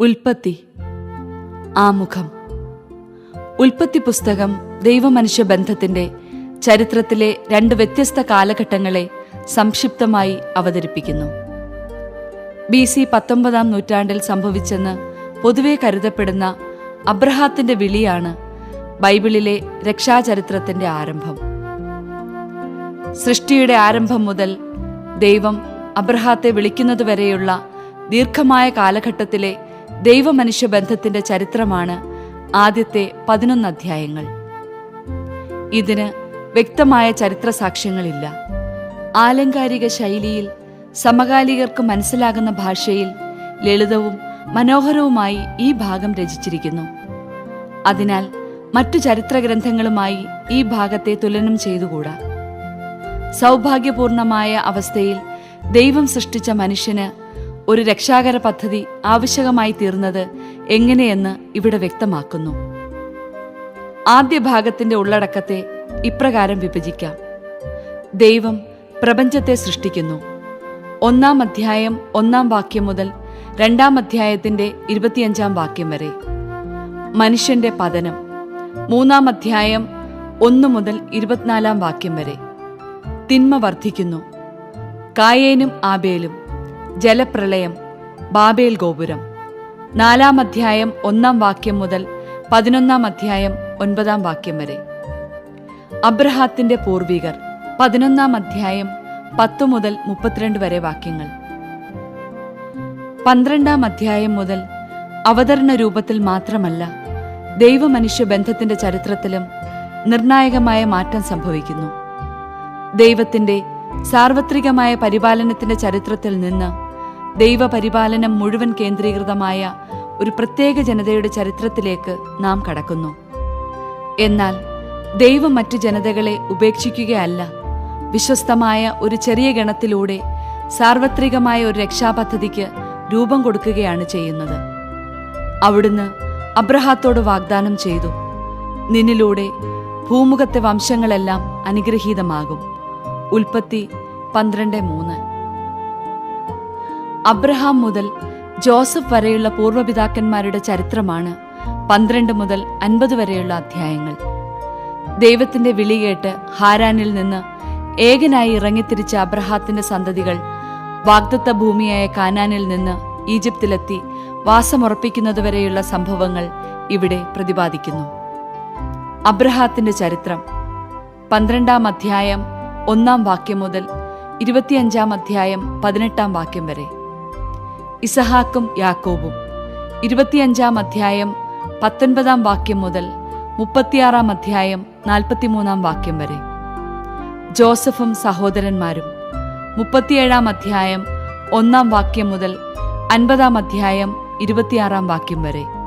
ഉൽപ്പത്തി. ആമുഖം. ഉൽപ്പത്തി പുസ്തകം ദൈവമനുഷ്യ ബന്ധത്തിന്റെ ചരിത്രത്തിലെ രണ്ട് വ്യത്യസ്ത കാലഘട്ടങ്ങളെ സംക്ഷിപ്തമായി അവതരിപ്പിക്കുന്നു. ബി സി പത്തൊമ്പതാം നൂറ്റാണ്ടിൽ സംഭവിച്ചെന്ന് പൊതുവെ കരുതപ്പെടുന്ന അബ്രഹാത്തിന്റെ വിളിയാണ് ബൈബിളിലെ രക്ഷാചരിത്രത്തിന്റെ ആരംഭം. സൃഷ്ടിയുടെ ആരംഭം മുതൽ ദൈവം അബ്രഹാത്തെ വിളിക്കുന്നതുവരെയുള്ള ദീർഘമായ കാലഘട്ടത്തിലെ ദൈവമനുഷ്യ ബന്ധത്തിന്റെ ചരിത്രമാണ് ആദ്യത്തെ പതിനൊന്ന് അധ്യായങ്ങൾ. ഇതിന് വ്യക്തമായ ചരിത്ര സാക്ഷ്യങ്ങളില്ല ആലങ്കാരിക ശൈലിയിൽ സമകാലികർക്ക് മനസ്സിലാകുന്ന ഭാഷയിൽ ലളിതവും മനോഹരവുമായി ഈ ഭാഗം രചിച്ചിരിക്കുന്നു. അതിനാൽ മറ്റു ചരിത്ര ഗ്രന്ഥങ്ങളുമായി ഈ ഭാഗത്തെ തുലനം ചെയ്തുകൂടാ. സൗഭാഗ്യപൂർണമായ അവസ്ഥയിൽ ദൈവം സൃഷ്ടിച്ച മനുഷ്യന് ഒരു രക്ഷാകര പദ്ധതി ആവശ്യകമായി തീർന്നത് എങ്ങനെയെന്ന് ഇവിടെ വ്യക്തമാക്കുന്നു. ആദ്യ ഭാഗത്തിന്റെ ഉള്ളടക്കത്തെ ഇപ്രകാരം വിഭജിക്കാം. ദൈവം പ്രപഞ്ചത്തെ സൃഷ്ടിക്കുന്നു. ഒന്നാം അധ്യായം ഒന്നാം വാക്യം മുതൽ രണ്ടാം അധ്യായത്തിന്റെ ഇരുപത്തിയഞ്ചാം വാക്യം വരെ. മനുഷ്യന്റെ പതനം. മൂന്നാം അധ്യായം ഒന്നു മുതൽ ഇരുപത്തിനാലാം വാക്യം വരെ. തിന്മ വർദ്ധിക്കുന്നു. കായേനും ആബേലും ജലപ്രളയം ബാബേൽ ഗോപുരം. നാലാം അധ്യായം ഒന്നാം വാക്യം മുതൽ പതിനൊന്നാം അധ്യായം ഒൻപതാം വാക്യം വരെ. അബ്രഹാത്തിന്റെ പൂർവികർ പതിനൊന്നാം അധ്യായം പത്തു മുതൽ മുപ്പത്തിരണ്ട് വരെ വാക്യങ്ങൾ. പന്ത്രണ്ടാം അധ്യായം മുതൽ അവതരണ രൂപത്തിൽ മാത്രമല്ല ദൈവമനുഷ്യ ബന്ധത്തിന്റെ ചരിത്രത്തിലും നിർണായകമായ മാറ്റം സംഭവിക്കുന്നു. ദൈവത്തിന്റെ സാർവത്രികമായ പരിപാലനത്തിന്റെ ചരിത്രത്തിൽ നിന്ന് ദൈവപരിപാലനം മുഴുവൻ കേന്ദ്രീകൃതമായ ഒരു പ്രത്യേക ജനതയുടെ ചരിത്രത്തിലേക്ക് നാം കടക്കുന്നു. എന്നാൽ ദൈവം മറ്റു ജനതകളെ ഉപേക്ഷിക്കുകയല്ല. വിശ്വസ്തമായ ഒരു ചെറിയ ഗണത്തിലൂടെ സാർവത്രികമായ ഒരു രക്ഷാപദ്ധതിക്ക് രൂപം കൊടുക്കുകയാണ് ചെയ്യുന്നത്. അവിടുന്ന് അബ്രഹാത്തോട് വാഗ്ദാനം ചെയ്തു. നിന്നിലൂടെ ഭൂമുഖത്തെ വംശങ്ങളെല്ലാം അനുഗ്രഹീതമാകും. ഉൽപ്പത്തി പന്ത്രണ്ട് മൂന്ന്. അബ്രഹാം മുതൽ ജോസഫ് വരെയുള്ള പൂർവപിതാക്കന്മാരുടെ ചരിത്രമാണ് പന്ത്രണ്ട് മുതൽ അൻപത് വരെയുള്ള അധ്യായങ്ങൾ. ദൈവത്തിന്റെ വിളി കേട്ട് ഹാരാനിൽ നിന്ന് ഏകനായി ഇറങ്ങിത്തിരിച്ച അബ്രഹാത്തിന്റെ സന്തതികൾ വാഗ്ദത്ത ഭൂമിയായ കാനാനിൽ നിന്ന് ഈജിപ്തിലെത്തി വാസമുറപ്പിക്കുന്നതുവരെയുള്ള സംഭവങ്ങൾ ഇവിടെ പ്രതിപാദിക്കുന്നു. അബ്രഹാത്തിന്റെ ചരിത്രം പന്ത്രണ്ടാം അധ്യായം ഒന്നാം വാക്യം മുതൽ ഇരുപത്തിയഞ്ചാം അധ്യായം പതിനെട്ടാം വാക്യം വരെ. ഇസഹാക്കും യാക്കോബും ഇരുപത്തിയഞ്ചാം അധ്യായം പത്തൊൻപതാം വാക്യം മുതൽ മുപ്പത്തിയാറാം അധ്യായം നാൽപ്പത്തിമൂന്നാം വാക്യം വരെ. ജോസഫും സഹോദരന്മാരും മുപ്പത്തിയേഴാം അധ്യായം ഒന്നാം വാക്യം മുതൽ അൻപതാം അധ്യായം ഇരുപത്തിയാറാം വാക്യം വരെ.